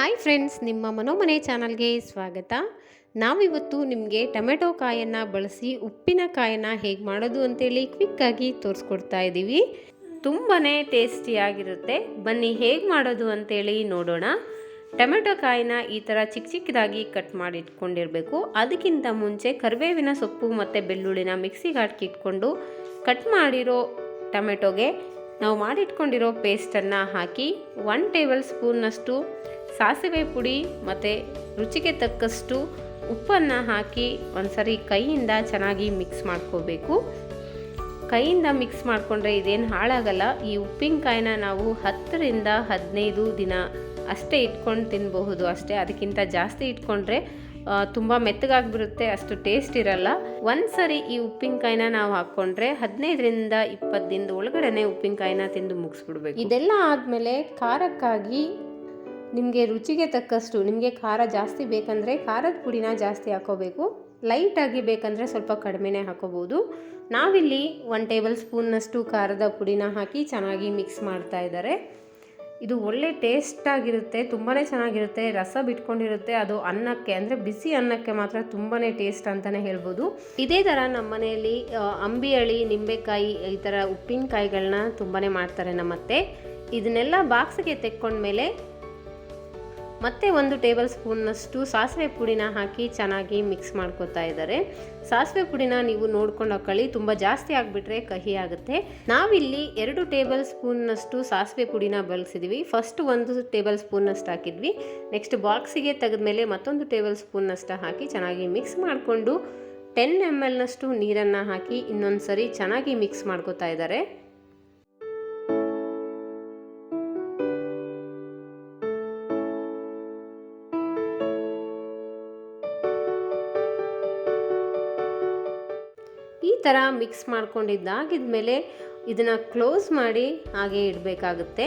ಮನೋಮನೆ ಚಾನಲ್ಗೆ ಸ್ವಾಗತ. ನಾವಿವತ್ತು ನಿಮಗೆ ಟೊಮೆಟೊ ಕಾಯನ್ನು ಬಳಸಿ ಉಪ್ಪಿನಕಾಯನ್ನು ಹೇಗೆ ಮಾಡೋದು ಅಂತೇಳಿ ಕ್ವಿಕ್ಕಾಗಿ ತೋರಿಸ್ಕೊಡ್ತಾ ಇದ್ದೀವಿ ತುಂಬಾ ಟೇಸ್ಟಿಯಾಗಿರುತ್ತೆ ಬನ್ನಿ ಹೇಗೆ ಮಾಡೋದು ಅಂತೇಳಿ ನೋಡೋಣ. ಟೊಮೆಟೊ ಕಾಯಿನ ಈ ಥರ ಚಿಕ್ಕ ಚಿಕ್ಕದಾಗಿ ಕಟ್ ಮಾಡಿ ಇಟ್ಕೊಂಡಿರಬೇಕು ಅದಕ್ಕಿಂತ ಮುಂಚೆ ಕರಿಬೇವಿನ ಸೊಪ್ಪು ಮತ್ತು ಬೆಳ್ಳುಳ್ಳಿನ ಮಿಕ್ಸಿಗೆ ಹಾಕಿ ಇಟ್ಕೊಂಡು ಕಟ್ ಮಾಡಿರೋ ಟೊಮೆಟೊಗೆ ನಾವು ಮಾಡಿಟ್ಕೊಂಡಿರೋ ಪೇಸ್ಟನ್ನು ಹಾಕಿ ಒನ್ ಟೇಬಲ್ ಸ್ಪೂನ್ನಷ್ಟು ಸಾಸಿವೆ ಪುಡಿ ಮತ್ತು ರುಚಿಗೆ ತಕ್ಕಷ್ಟು ಉಪ್ಪನ್ನು ಹಾಕಿ ಒಂದ್ಸರಿ ಕೈಯಿಂದ ಚೆನ್ನಾಗಿ ಮಿಕ್ಸ್ ಮಾಡ್ಕೋಬೇಕು. ಕೈಯಿಂದ ಮಿಕ್ಸ್ ಮಾಡಿಕೊಂಡ್ರೆ ಇದೇನು ಹಾಳಾಗಲ್ಲ. ಈ ಉಪ್ಪಿನಕಾಯಿನ ನಾವು ಹತ್ತರಿಂದ ಹದಿನೈದು ದಿನ ಅಷ್ಟೇ ಇಟ್ಕೊಂಡು ತಿನ್ನಬಹುದು ಅಷ್ಟೇ ಅದಕ್ಕಿಂತ ಜಾಸ್ತಿ ಇಟ್ಕೊಂಡ್ರೆ ತುಂಬ ಮೆತ್ತಗಾಗ್ಬಿರುತ್ತೆ ಅಷ್ಟು ಟೇಸ್ಟ್ ಇರಲ್ಲ. ಒಂದು ಸರಿ ಈ ಉಪ್ಪಿನಕಾಯಿನ ನಾವು ಹಾಕ್ಕೊಂಡ್ರೆ ಹದಿನೈದರಿಂದ ಇಪ್ಪತ್ತು ದಿನದ ಒಳಗಡೆನೆ ಉಪ್ಪಿನಕಾಯಿನ ತಿಂದು ಮುಗಿಸ್ಬಿಡ್ಬೇಕು. ಇದೆಲ್ಲ ಆದಮೇಲೆ ಖಾರಕ್ಕಾಗಿ ನಿಮಗೆ ರುಚಿಗೆ ತಕ್ಕಷ್ಟು, ನಿಮಗೆ ಖಾರ ಜಾಸ್ತಿ ಬೇಕಂದರೆ ಖಾರದ ಪುಡಿನ ಜಾಸ್ತಿ ಹಾಕೋಬೇಕು. ಲೈಟಾಗಿ ಬೇಕಂದರೆ ಸ್ವಲ್ಪ ಕಡಿಮೆನೇ ಹಾಕೋಬೋದು. ನಾವಿಲ್ಲಿ ಒನ್ ಟೇಬಲ್ ಸ್ಪೂನ್ನಷ್ಟು ಖಾರದ ಪುಡಿನ ಹಾಕಿ ಚೆನ್ನಾಗಿ ಮಿಕ್ಸ್ ಮಾಡ್ತಾ ಇದ್ದಾರೆ. ಇದು ಒಳ್ಳೆ ಟೇಸ್ಟಾಗಿರುತ್ತೆ ತುಂಬಾ ಚೆನ್ನಾಗಿರುತ್ತೆ, ರಸ ಬಿಟ್ಕೊಂಡಿರುತ್ತೆ. ಅದು ಅನ್ನಕ್ಕೆ, ಅಂದರೆ ಬಿಸಿ ಅನ್ನಕ್ಕೆ ಮಾತ್ರ ತುಂಬಾ ಟೇಸ್ಟ್ ಅಂತಲೇ ಹೇಳ್ಬೋದು. ಇದೇ ಥರ ನಮ್ಮ ಮನೆಯಲ್ಲಿ ಅಂಬಿಯಳಿ ನಿಂಬೆಕಾಯಿ, ಈ ಥರ ಉಪ್ಪಿನಕಾಯಿಗಳನ್ನ ತುಂಬಾ ಮಾಡ್ತಾರೆ ನಮ್ಮತ್ತೆ. ಇದನ್ನೆಲ್ಲ ಬಾಕ್ಸ್ಗೆ ತೆಕ್ಕೊಂಡ್ಮೇಲೆ ಮತ್ತೆ ಒಂದು ಟೇಬಲ್ ಸ್ಪೂನ್ನಷ್ಟು ಸಾಸಿವೆ ಪುಡಿನ ಹಾಕಿ ಚೆನ್ನಾಗಿ ಮಿಕ್ಸ್ ಮಾಡ್ಕೋತಾ ಇದ್ದಾರೆ. ಸಾಸಿವೆ ಪುಡಿನ ನೀವು ನೋಡ್ಕೊಂಡು ಹಾಕೊಳ್ಳಿ ತುಂಬ ಜಾಸ್ತಿ ಆಗಿಬಿಟ್ರೆ ಕಹಿ ಆಗುತ್ತೆ. ನಾವಿಲ್ಲಿ ಎರಡು ಟೇಬಲ್ ಸ್ಪೂನ್ನಷ್ಟು ಸಾಸಿವೆ ಪುಡಿನ ಬಳಸಿದ್ವಿ. ಫಸ್ಟ್ ಒಂದು ಟೇಬಲ್ ಸ್ಪೂನ್ನಷ್ಟು ಹಾಕಿದ್ವಿ. ನೆಕ್ಸ್ಟ್ ಬಾಕ್ಸಿಗೆ ತೆಗೆದ್ಮೇಲೆ ಮತ್ತೊಂದು ಟೇಬಲ್ ಸ್ಪೂನ್ನಷ್ಟು ಹಾಕಿ ಚೆನ್ನಾಗಿ ಮಿಕ್ಸ್ ಮಾಡಿಕೊಂಡು ಟೆನ್ ಎಂ ಎಲ್ನಷ್ಟು ನೀರನ್ನು ಹಾಕಿ ಇನ್ನೊಂದು ಸರಿ ಚೆನ್ನಾಗಿ ಮಿಕ್ಸ್ ಮಾಡ್ಕೋತಾ ಇದ್ದಾರೆ. ಈ ಥರ ಮಿಕ್ಸ್ ಮಾಡ್ಕೊಂಡಿದ್ದಾಗಿದ್ಮೇಲೆ ಇದನ್ನು ಕ್ಲೋಸ್ ಮಾಡಿ ಹಾಗೆ ಇಡಬೇಕಾಗುತ್ತೆ.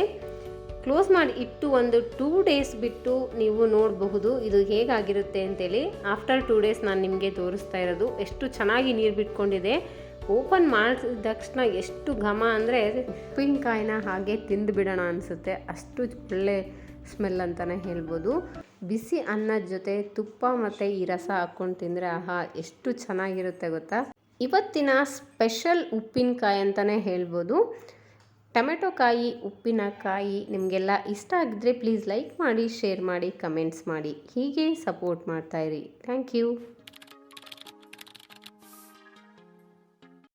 ಕ್ಲೋಸ್ ಮಾಡಿ ಇಟ್ಟು ಒಂದು ಟೂ ಡೇಸ್ ಬಿಟ್ಟು ನೀವು ನೋಡಬಹುದು ಇದು ಹೇಗಾಗಿರುತ್ತೆ ಅಂತೇಳಿ. ಆಫ್ಟರ್ ಟೂ ಡೇಸ್ ನಾನು ನಿಮಗೆ ತೋರಿಸ್ತಾ ಇರೋದು. ಎಷ್ಟು ಚೆನ್ನಾಗಿ ನೀರು ಬಿಟ್ಕೊಂಡಿದೆ. ಓಪನ್ ಮಾಡಿದ ತಕ್ಷಣ ಎಷ್ಟು ಘಮ ಅಂದರೆ ಉಪ್ಪಿನಕಾಯಿನ ಹಾಗೆ ತಿಂದು ಬಿಡೋಣ ಅನಿಸುತ್ತೆ. ಅಷ್ಟು ಒಳ್ಳೆ ಸ್ಮೆಲ್ ಅಂತಲೇ ಹೇಳ್ಬೋದು. ಬಿಸಿ ಅನ್ನದ ಜೊತೆ ತುಪ್ಪ ಮತ್ತು ಈ ರಸ ಹಾಕ್ಕೊಂಡು ತಿಂದರೆ ಆಹಾ, ಎಷ್ಟು ಚೆನ್ನಾಗಿರುತ್ತೆ ಗೊತ್ತಾ? ಇವತ್ತಿನ ಸ್ಪೆಷಲ್ ಉಪ್ಪಿನಕಾಯಿ ಅಂತಲೇ ಹೇಳ್ಬೋದು. ಟೊಮೆಟೊ ಕಾಯಿ, ಉಪ್ಪಿನಕಾಯಿ ನಿಮಗೆಲ್ಲ ಇಷ್ಟ ಆಗಿದ್ರೆ ಪ್ಲೀಸ್ ಲೈಕ್ ಮಾಡಿ, ಶೇರ್ ಮಾಡಿ, ಕಮೆಂಟ್ಸ್ ಮಾಡಿ. ಹೀಗೆ ಸಪೋರ್ಟ್ ಮಾಡ್ತಾಯಿರಿ ಥ್ಯಾಂಕ್ ಯು.